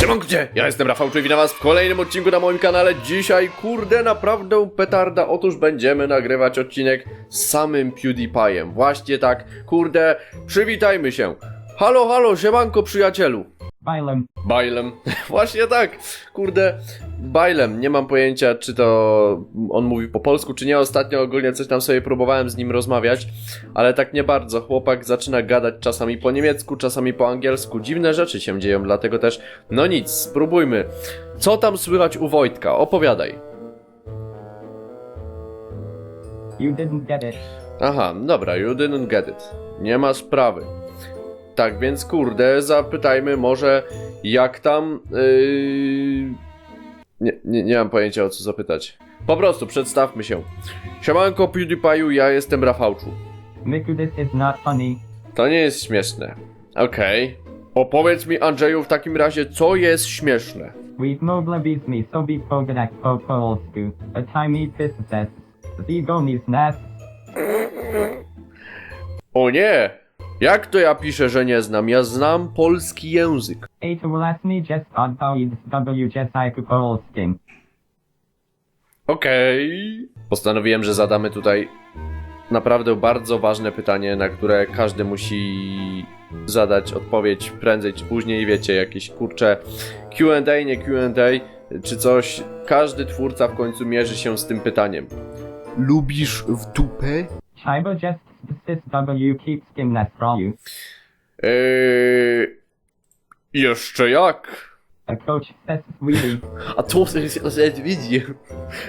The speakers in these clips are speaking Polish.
Siemankucie, ja jestem Rafał, czyli witam was w kolejnym odcinku na moim kanale. Dzisiaj, kurde, naprawdę petarda. Otóż będziemy nagrywać odcinek z samym PewDiePie'em. Właśnie tak, kurde, przywitajmy się. Halo, halo, siemanko przyjacielu. Bylem. Bajlem. Właśnie tak. Kurde, Bajlem. Nie mam pojęcia, czy to on mówi po polsku, czy nie. Ostatnio ogólnie coś tam sobie próbowałem z nim rozmawiać, ale tak nie bardzo. Chłopak zaczyna gadać czasami po niemiecku, czasami po angielsku. Dziwne rzeczy się dzieją, dlatego też, no nic, spróbujmy. Co tam słychać u Wojtka? Opowiadaj. You didn't get it. Aha, dobra, you didn't get it. Nie ma sprawy. Tak więc, kurde, zapytajmy może, jak tam. Yy... Nie, nie, nie mam pojęcia o co zapytać. Po prostu przedstawmy się. Siemanko PewDiePie'u, ja jestem Rafałczu. Miku, this is not funny. To nie jest śmieszne. Okej. Opowiedz mi, Andrzeju, w takim razie, co jest śmieszne. We've moglebis mi sobie pogadać po polsku. A timey pisses. Zigonis nas. O nie! Jak to ja piszę, że nie znam? Ja znam polski język. To w języku polskim. Okej. Postanowiłem, że zadamy tutaj naprawdę bardzo ważne pytanie, na które każdy musi zadać odpowiedź prędzej czy później. Wiecie, jakieś kurcze QA, nie QA, czy coś. Każdy twórca w końcu mierzy się z tym pytaniem. Lubisz w dupę? Just sys w keeps kim nas you. Eee, jeszcze jak? A to widzi.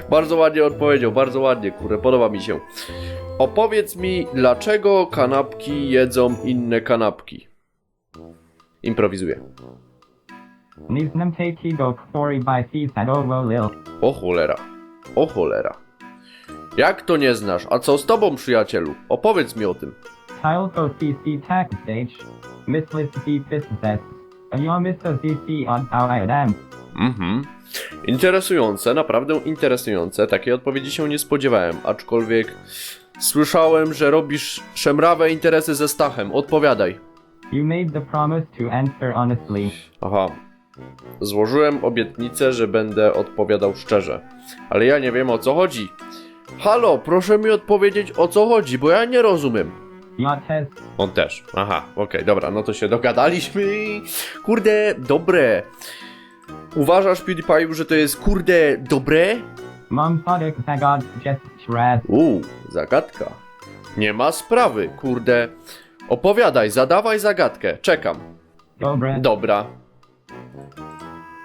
Bardzo ładnie odpowiedział, bardzo ładnie, kurde, podoba mi się. Opowiedz mi, dlaczego kanapki jedzą inne kanapki? Improwizuję. Story by. O cholera. O cholera. Jak to nie znasz? A co z tobą, przyjacielu? Opowiedz mi o tym. Kyle go CC tag stage. Misslis C pisses. A yo Mr. CC on am. Mhm. Interesujące, naprawdę interesujące. Takiej odpowiedzi się nie spodziewałem, aczkolwiek słyszałem, że robisz szemrawe interesy ze Stachem. Odpowiadaj. You made the promise to answer honestly. Aha. Złożyłem obietnicę, że będę odpowiadał szczerze. Ale ja nie wiem o co chodzi. Halo, proszę mi odpowiedzieć o co chodzi, bo ja nie rozumiem. Yacht has On też. Aha, okej, dobra, no to się dogadaliśmy. Kurde, dobre. Uważasz, PewDiePie, że to jest kurde dobre? Sonic Zagod just shred. Uuu, zagadka. Nie ma sprawy, kurde. Opowiadaj, zadawaj zagadkę. Czekam. Dobra. Dobra.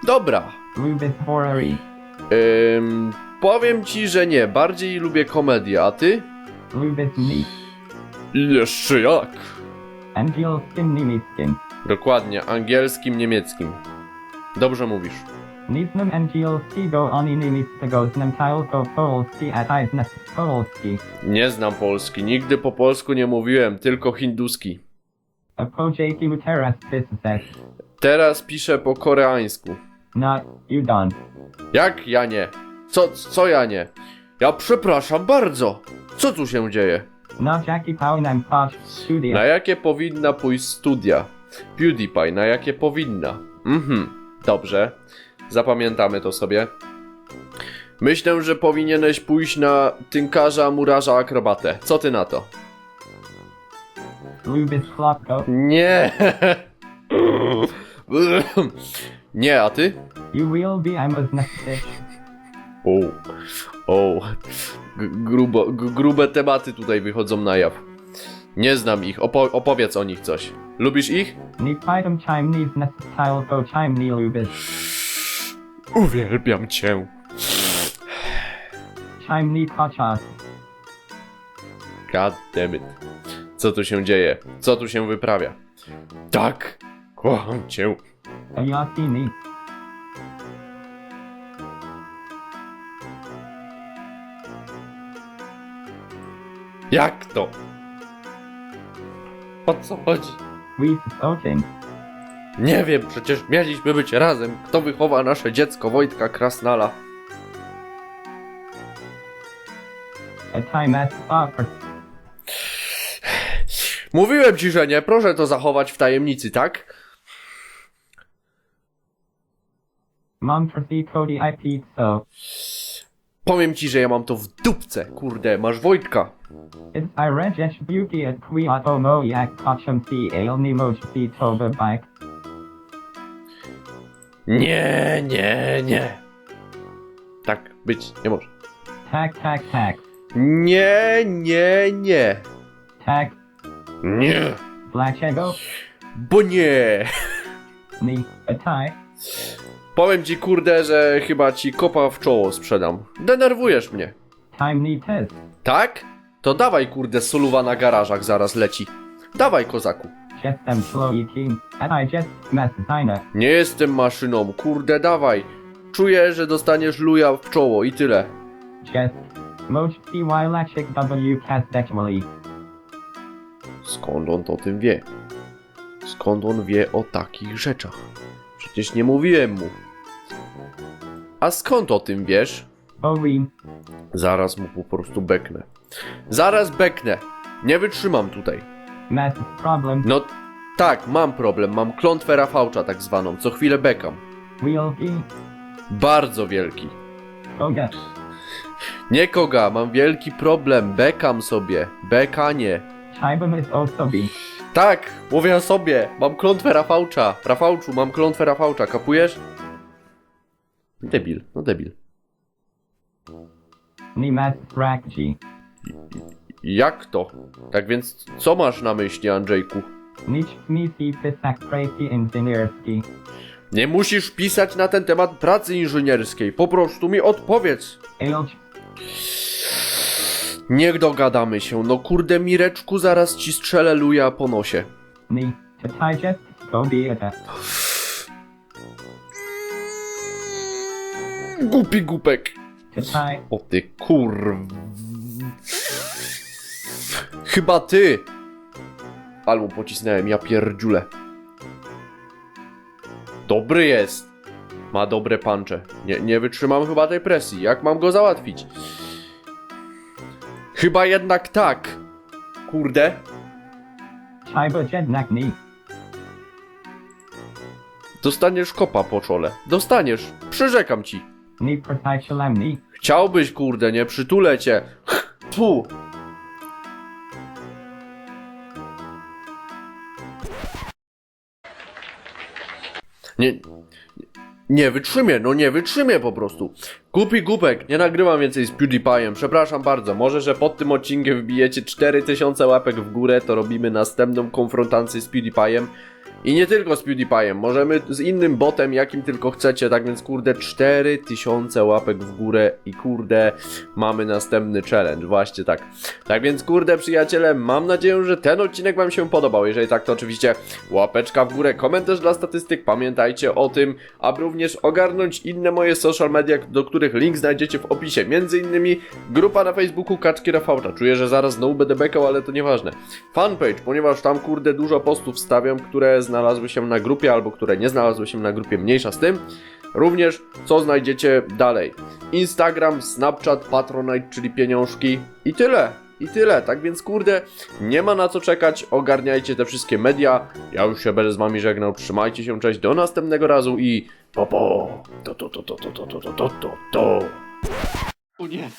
Dobra. Ym, powiem ci, że nie. Bardziej lubię komedię, a ty? Rubis meat. Jeszcze jak? Nimi skin. Dokładnie, angielskim, niemieckim. Dobrze mówisz. Nisnam Angel skigo oni nimi tego znam tylko polski a taj zna polski. Nie znam Polski, nigdy po polsku nie mówiłem, tylko hinduski. A pojaki teraz pisses. Teraz piszę po koreańsku. Not you done. Jak ja nie? Co, co ja nie? Ja przepraszam bardzo. Co tu się dzieje? Not Jackie Pownam Posh Studio. Na jakie powinna pójść studia? PewDiePie, na jakie powinna? Mhm, dobrze. Zapamiętamy to sobie. Myślę, że powinieneś pójść na tynkarza, murarza, akrobatę. Co ty na to? Rubis Flopko. Nie. Nie, a ty? You will be I must. O, o, G- grubo, grube tematy tutaj wychodzą na jaw. Nie znam ich, Opo opowiedz o nich coś. Lubisz ich? Ni fightem chime needs not tylko chime ni Rubis. Uwielbiam cię. Chime ni kochas. God damn it. Co tu się dzieje? Co tu się wyprawia? Tak, kocham cię. A yaki ni. Jak to? O co chodzi? We spoken. Nie wiem, przecież mieliśmy być razem. Kto wychowa nasze dziecko Wojtka Krasnala? A time. Mówiłem ci, że nie. Proszę to zachować w tajemnicy, tak? Mam proceed Cody IP so. Powiem ci, że ja mam to w dupce, kurde, masz Wojtka. It's I rejesh beauty at kwiat omo yak kocham si ale ni moj si toba bike. Nie, nie, nie. Tak być nie może. Tak tak tak. Nie, nie, nie. Tak. Nie. Dlaczego? Bo nie. Ni. Atai. Powiem ci, kurde, że chyba ci kopa w czoło sprzedam. Denerwujesz mnie. Time ni test. Tak? To dawaj, kurde, soluwa na garażach zaraz leci. Dawaj, kozaku. Jestem człowiekiem. A I just. Nie jestem maszyną, kurde, dawaj. Czuję, że dostaniesz luja w czoło i tyle. W cast actually. Skąd on to o tym wie? Skąd on wie o takich rzeczach? Przecież nie mówiłem mu. A skąd o tym wiesz? Borim. Zaraz mu po prostu beknę. Zaraz beknę. Nie wytrzymam tutaj. Mess problem. No tak, mam problem. Mam klątwę Rafałcza tak zwaną. Co chwilę bekam. Wielki. Bardzo wielki. Koga. Nie koga, mam wielki problem. Bekam sobie. Bekanie. Osobi. Tak, mówię sobie. Mam klątwę Rafałcza. Rafałczu, mam klątwę Rafałcza. Kapujesz? Debil, no debil. Ni mess rakji. Jak to? Tak więc, co masz na myśli, Andrzejku? Pisak pracy inżynierski. Nie musisz pisać na ten temat pracy inżynierskiej. Po prostu mi odpowiedz. Elch. Niech dogadamy się. No kurde, Mireczku, zaraz ci strzelę luja po nosie. Ni. Tatai just. Kobieta. Głupi głupek. O ty kur... Chyba ty. Albo pocisnąłem, ja pierdziule. Dobry jest. Ma dobre pancze. Nie, nie wytrzymam chyba tej presji. Jak mam go załatwić? Chyba jednak tak. Kurde. Chaiba jednak ni. Dostaniesz kopa po czole. Dostaniesz. Przyrzekam ci. Ni pratai shalem ni. Chciałbyś, kurde, nie przytulę cię. Tu. Nie, nie wytrzymię, no nie wytrzymię po prostu. Głupi głupek, nie nagrywam więcej z PewDiePie'em, przepraszam bardzo. Może, że pod tym odcinkiem wbijecie 4000 łapek w górę, to robimy następną konfrontację z PewDiePie'em. I nie tylko z PewDiePie'em, możemy z innym botem, jakim tylko chcecie, tak więc kurde 4000 łapek w górę i kurde mamy następny challenge, właśnie tak. Tak więc kurde przyjaciele, mam nadzieję, że ten odcinek wam się podobał, jeżeli tak to oczywiście łapeczka w górę, komentarz dla statystyk, pamiętajcie o tym, aby również ogarnąć inne moje social media, do których link znajdziecie w opisie, między innymi grupa na Facebooku Kaczki Rafałcza, czuję, że zaraz znowu będę bekał, ale to nieważne. Fanpage, ponieważ tam kurde dużo postów stawiam, które znalazły się na grupie albo które nie znalazły się na grupie, mniejsza z tym. Również co znajdziecie dalej. Instagram, Snapchat, Patronite, czyli pieniążki i tyle. I tyle, tak więc kurde, nie ma na co czekać, ogarniajcie te wszystkie media. Ja już się będę z wami żegnał, trzymajcie się, cześć, do następnego razu i po po. To to to to to to to to to to. Nie.